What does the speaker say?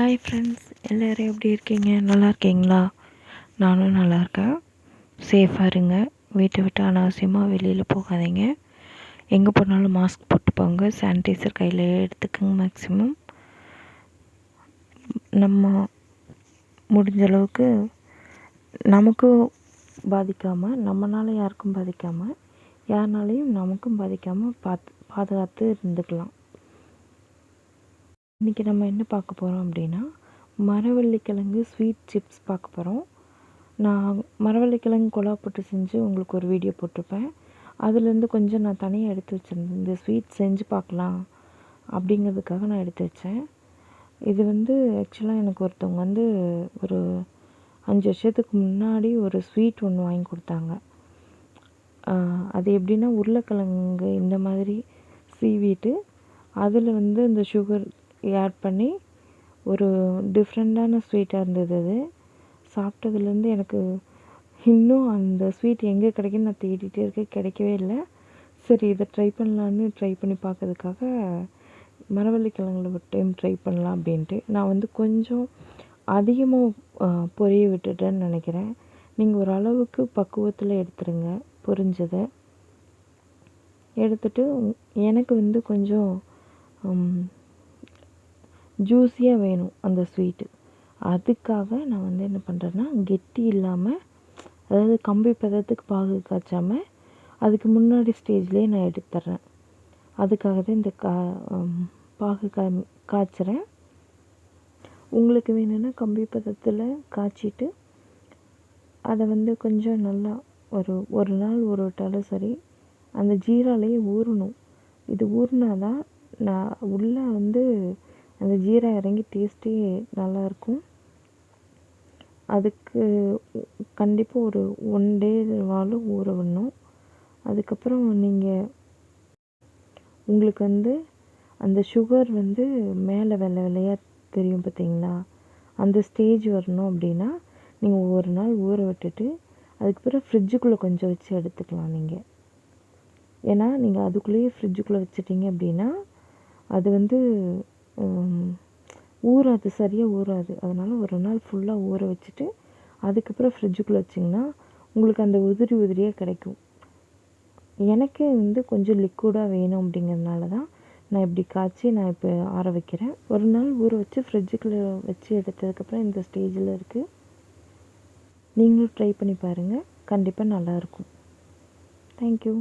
Hi friends எல்லோரும் எப்படி இருக்கீங்க? நல்லா இருக்கீங்களா? நானும் நல்லா இருக்கேன். சேஃபாக இருங்க. வீட்டை விட்டு அனாவசியமாக வெளியில் போகாதீங்க. எங்கே போனாலும் மாஸ்க் போட்டு போங்க. சானிடைசர் கையில் எடுத்துக்கோங்க மேக்ஸிமம் நம்ம முடிஞ்ச அளவுக்கு நமக்கும் பாதிக்காமல் நம்மளால் யாருக்கும் பாதிக்காமல் யாருனாலையும் நமக்கும் பாதிக்காமல் பாத் பாதுகாத்து இருந்துக்கலாம். இன்றைக்கி நம்ம என்ன பார்க்க போகிறோம் அப்படின்னா மரவள்ளிக்கிழங்கு ஸ்வீட் சிப்ஸ் பார்க்க போகிறோம் நான் மரவள்ளிக்கிழங்கு கொலா போட்டு செஞ்சு உங்களுக்கு ஒரு வீடியோ போட்டிருப்பேன். அதுலேருந்து கொஞ்சம் நான் தனியாக எடுத்து வச்சுருந்தேன் இந்த ஸ்வீட் செஞ்சு பார்க்கலாம் அப்படிங்கிறதுக்காக நான் எடுத்து வச்சேன். இது வந்து ஆக்சுவலாக எனக்கு ஒருத்தவங்க வந்து ஒரு அஞ்சு வருஷத்துக்கு முன்னாடி ஒரு ஸ்வீட் ஒன்று வாங்கி கொடுத்தாங்க. அது எப்படின்னா உருளைக்கிழங்கு இந்த மாதிரி சீவிட்டு அதில் வந்து இந்த சுகர் ஆட் பண்ணி ஒரு டிஃப்ரெண்டான ஸ்வீட்டாக இருந்தது அது. சாப்பிட்டதுலேருந்து எனக்கு இன்னும் அந்த ஸ்வீட் எங்கே கிடைக்குன்னு நான் தேடிகிட்டே இருக்கேன். கிடைக்கவே இல்லை. சரி இதை ட்ரை பண்ணலான்னு ட்ரை பண்ணி பார்க்கறதுக்காக மரவள்ளிக்கிழங்குல ஒரு டைம் ட்ரை பண்ணலாம் அப்படின்ட்டு. நான் வந்து கொஞ்சம் அதிகமாக பொரிய விட்டுட்டேன்னு நினைக்கிறேன். நீங்கள் ஒரு அளவுக்கு பக்குவத்தில் எடுத்துருங்க பொரிஞ்சதை. எடுத்துட்டு எனக்கு வந்து கொஞ்சம் ஜூஸியாக வேணும் அந்த ஸ்வீட்டு அதுக்காக நான் வந்து என்ன பண்ணுறேன்னா கெட்டி இல்லாமல் அதாவது கம்பி பதத்துக்கு பாகு காய்ச்சாமல் அதுக்கு முன்னாடி ஸ்டேஜ்லேயே நான் எடுத்துட்றேன் அதுக்காக தான் இந்த கா பாகு கா காய்ச்சுறேன். உங்களுக்கு வேணும்னா கம்பி பதத்தில் காய்ச்சிட்டு அதை வந்து கொஞ்சம் நல்லா ஒரு ஒரு நாள் ஒரு விட்டாலும் சரி அந்த ஜீராலேயே ஊறணும். இது ஊறினா தான் நான் உள்ளே வந்து அந்த ஜீரா இறங்கி டேஸ்ட்டே நல்லாயிருக்கும். அதுக்கு கண்டிப்பாக ஒரு ஒன் டே வாலும் ஊற விடணும். அதுக்கப்புறம் நீங்கள் உங்களுக்கு வந்து அந்த சுகர் வந்து மேலே வெள்ளை வெள்ளையாக தெரியும் பார்த்தீங்களா அந்த ஸ்டேஜ் வரணும் அப்படின்னா நீங்கள் ஒரு நாள் ஊற விட்டுட்டு அதுக்கப்புறம் ஃப்ரிட்ஜுக்குள்ளே கொஞ்சம் வச்சு எடுத்துக்கலாம் நீங்கள் ஏன்னா நீங்கள் அதுக்குள்ளேயே ஃப்ரிட்ஜுக்குள்ளே வச்சிட்டிங்க அப்படின்னா அது வந்து ஊறாது சரியாக ஊறாது. அதனால் ஒரு நாள் ஃபுல்லாக ஊற வச்சுட்டு அதுக்கப்புறம் ஃப்ரிட்ஜுக்குள்ளே வச்சிங்கன்னா உங்களுக்கு அந்த உதிரி உதிரியாக கிடைக்கும். எனக்கே வந்து கொஞ்சம் லிக்விடாக வேணும் அப்படிங்கிறதுனால தான் நான் இப்படி காய்ச்சி நான் இப்போ ஆற வைக்கிறேன். ஒரு நாள் ஊற வச்சு ஃப்ரிட்ஜுக்குள்ளே வச்சு எடுத்ததுக்கப்புறம் இந்த ஸ்டேஜில் இருக்குது நீங்களும் ட்ரை பண்ணி பாருங்கள் கண்டிப்பாக நல்லாயிருக்கும் தேங்க்யூ